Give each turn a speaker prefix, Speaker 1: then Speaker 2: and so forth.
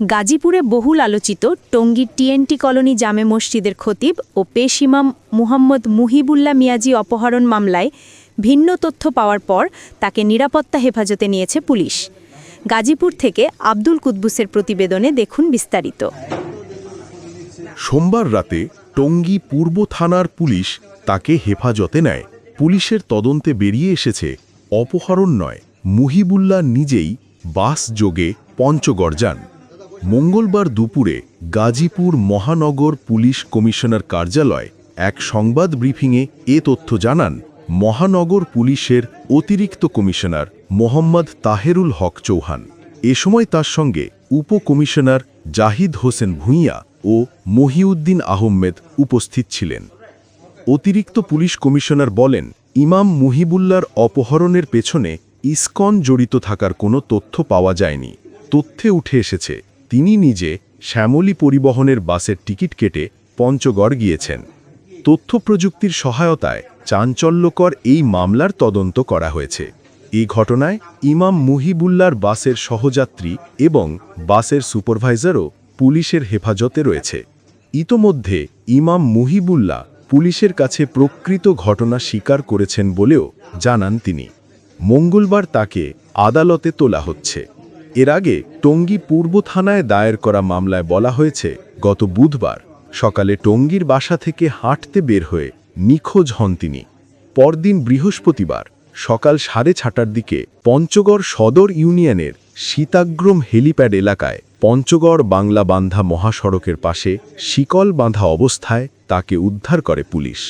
Speaker 1: গাজীপুরে বহুল আলোচিত টঙ্গীর টিএনটি কলোনি জামে মসজিদের খতিব ও পেশ ইমাম মুহাম্মদ মুহিবুল্লাহ মিয়াজি অপহরণ মামলায় ভিন্ন তথ্য পাওয়ার পর তাকে নিরাপত্তা হেফাজতে নিয়েছে পুলিশ। গাজীপুর থেকে আব্দুল কুদ্বুসের প্রতিবেদনে দেখুন বিস্তারিত।
Speaker 2: সোমবার রাতে টঙ্গী পূর্ব থানার পুলিশ তাকে হেফাজতে নেয়। পুলিশের তদন্তে বেরিয়ে এসেছে অপহরণ নয়, মুহিবুল্লাহ নিজেই বাস যোগে পঞ্চগড় যান। মঙ্গলবার দুপুরে গাজীপুর মহানগর পুলিশ কমিশনার কার্যালয় এক সংবাদ ব্রিফিংয়ে এ তথ্য জানান, মহানগর পুলিশের অতিরিক্ত কমিশনার মোহাম্মদ তাহেরুল হক চৌহান। এ সময় তার সঙ্গে উপকমিশনার জাহিদ হোসেন ভূঁইয়া ও মহিউদ্দিন আহমেদ উপস্থিত ছিলেন। অতিরিক্ত পুলিশ কমিশনার বলেন, ইমাম মুহিবুল্লার অপহরণের পেছনে ইসকন জড়িত থাকার কোনো তথ্য পাওয়া যায়নি। তথ্যে উঠে এসেছে তিনি নিজে শ্যামলী পরিবহনের বাসের টিকিট কেটে পঞ্চগড় গিয়েছেন। তথ্য প্রযুক্তির সহায়তায় চাঞ্চল্যকর এই মামলার তদন্ত করা হয়েছে। এই ঘটনায় ইমাম মুহিবুল্লার বাসের সহযাত্রী এবং বাসের সুপারভাইজারও পুলিশের হেফাজতে রয়েছে। ইতোমধ্যে ইমাম মুহিবুল্লাহ পুলিশের কাছে প্রকৃত ঘটনা স্বীকার করেছেন বলেও জানান তিনি। মঙ্গলবার তাকে আদালতে তোলা হচ্ছে। এর আগে টঙ্গী পূর্ব থানায় দায়ের করা মামলায় বলা হয়েছে, গত বুধবার সকালে টঙ্গীর বাসা থেকে হাঁটতে বের হয়ে নিখোঁজ হন তিনি। পরদিন বৃহস্পতিবার সকাল সাড়ে ছটার দিকে পঞ্চগড় সদর ইউনিয়নের সীতাগ্রম হেলিপ্যাড এলাকায় পঞ্চগড় বাংলা বান্ধা মহাসড়কের পাশে শিকল বাঁধা অবস্থায় তাকে উদ্ধার করে পুলিশ।